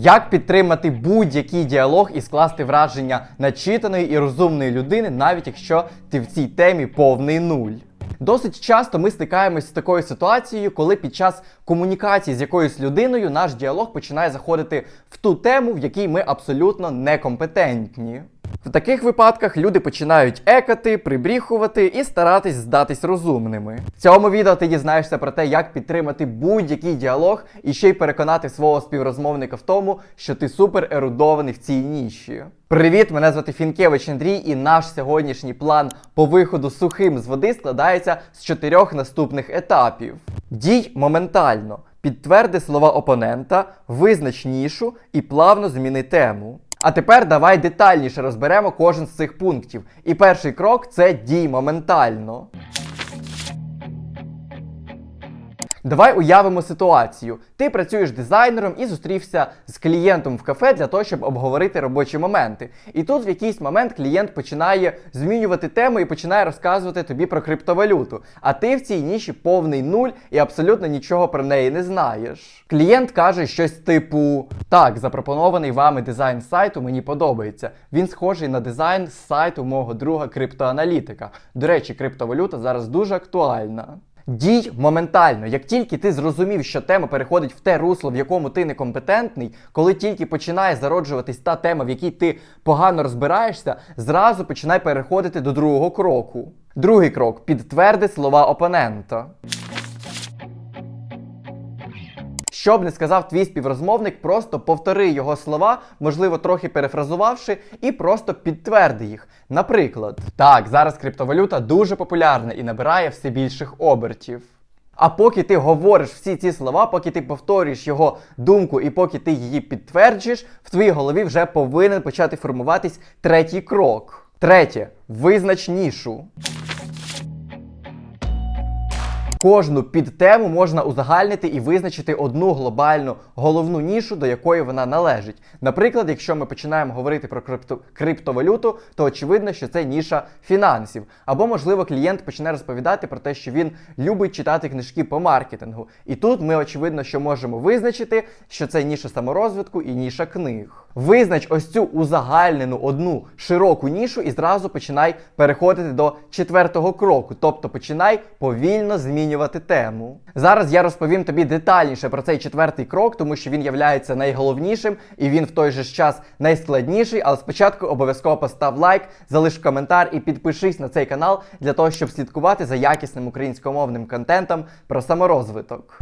Як підтримати будь-який діалог і скласти враження начитаної і розумної людини, навіть якщо ти в цій темі повний нуль? Досить часто ми стикаємось з такою ситуацією, коли під час комунікації з якоюсь людиною наш діалог починає заходити в ту тему, в якій ми абсолютно некомпетентні. В таких випадках люди починають екати, прибріхувати і старатись здатись розумними. В цьому відео ти дізнаєшся про те, як підтримати будь-який діалог і ще й переконати свого співрозмовника в тому, що ти супер ерудований в цій ніші. Привіт, мене звати Фінкевич Андрій, і наш сьогоднішній план по виходу сухим з води складається з чотирьох наступних етапів. Дій моментально. Підтверди слова опонента, визнач нішу і плавно зміни тему. А тепер давай детальніше розберемо кожен з цих пунктів. І перший крок це дій моментально. Давай уявимо ситуацію. Ти працюєш дизайнером і зустрівся з клієнтом в кафе для того, щоб обговорити робочі моменти. І тут в якийсь момент клієнт починає змінювати тему і починає розказувати тобі про криптовалюту. А ти в цій ніші повний нуль і абсолютно нічого про неї не знаєш. Клієнт каже щось типу: Так, запропонований вами дизайн сайту мені подобається. Він схожий на дизайн з сайту мого друга криптоаналітика. До речі, криптовалюта зараз дуже актуальна. Дій моментально, як тільки ти зрозумів, що тема переходить в те русло, в якому ти некомпетентний, коли тільки починає зароджуватись та тема, в якій ти погано розбираєшся, зразу починай переходити до другого кроку. Другий крок підтверди слова опонента. Що б не сказав твій співрозмовник, просто повтори його слова, можливо, трохи перефразувавши, і просто підтверди їх. Наприклад, так, зараз криптовалюта дуже популярна і набирає все більших обертів. А поки ти говориш всі ці слова, поки ти повторюєш його думку і поки ти її підтверджуєш, в твоїй голові вже повинен почати формуватись третій крок. Третє визнач нішу. Кожну підтему можна узагальнити і визначити одну глобальну головну нішу, до якої вона належить. Наприклад, якщо ми починаємо говорити про крипто- криптовалюту, то очевидно, що це ніша фінансів. Або, можливо, клієнт почне розповідати про те, що він любить читати книжки по маркетингу. І тут ми, очевидно, що можемо визначити, що це ніша саморозвитку і ніша книг. Визнач ось цю узагальнену одну широку нішу і зразу починай переходити до четвертого кроку, тобто починай повільно змінювати тему. Зараз я розповім тобі детальніше про цей четвертий крок, тому що він являється найголовнішим і він в той же час найскладніший. Але спочатку обов'язково постав лайк, залиш коментар і підпишись на цей канал для того, щоб слідкувати за якісним українськомовним контентом про саморозвиток.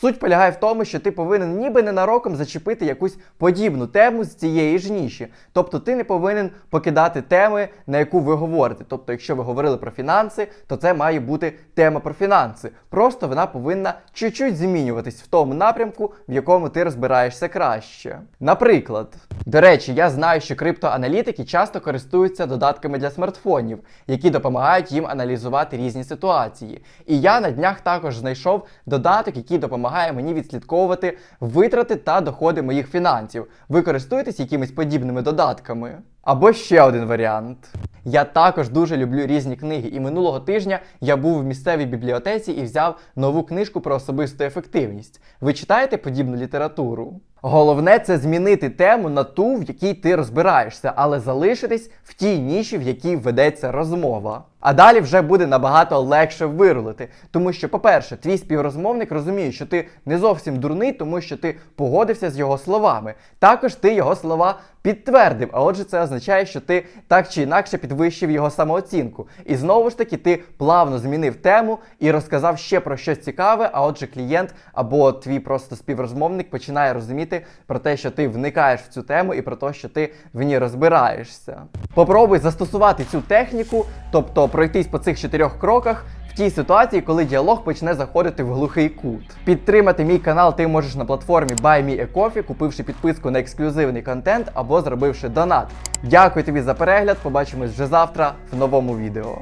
Суть полягає в тому, що ти повинен ніби ненароком зачепити якусь подібну тему з цієї ж ніші. Тобто ти не повинен покидати теми, на яку ви говорите. Тобто, якщо ви говорили про фінанси, то це має бути тема про фінанси. Просто вона повинна чуть-чуть змінюватись в тому напрямку, в якому ти розбираєшся краще. Наприклад, до речі, я знаю, що криптоаналітики часто користуються додатками для смартфонів, які допомагають їм аналізувати різні ситуації. І я на днях також знайшов додаток, який допомагає мені відслідковувати витрати та доходи моїх фінансів. Ви користуєтесь якимись подібними додатками? Або ще один варіант. Я також дуже люблю різні книги, і минулого тижня я був в місцевій бібліотеці і взяв нову книжку про особисту ефективність. Ви читаєте подібну літературу? Головне це змінити тему на ту, в якій ти розбираєшся, але залишитись в тій ніші, в якій ведеться розмова. А далі вже буде набагато легше вирулити. Тому що, по-перше, твій співрозмовник розуміє, що ти не зовсім дурний, тому що ти погодився з його словами. Також ти його слова підтвердив. А отже, це означає, що ти так чи інакше підвищив його самооцінку. І знову ж таки, ти плавно змінив тему і розказав ще про щось цікаве. А отже, клієнт або твій просто співрозмовник починає розуміти про те, що ти вникаєш в цю тему і про те, що ти в ній розбираєшся. Попробуй застосувати цю техніку, тобто пройтись по цих чотирьох кроках. В тій ситуації, коли діалог почне заходити в глухий кут. Підтримати мій канал ти можеш на платформі BuyMeACoffee, купивши підписку на ексклюзивний контент або зробивши донат. Дякую тобі за перегляд. Побачимось вже завтра в новому відео.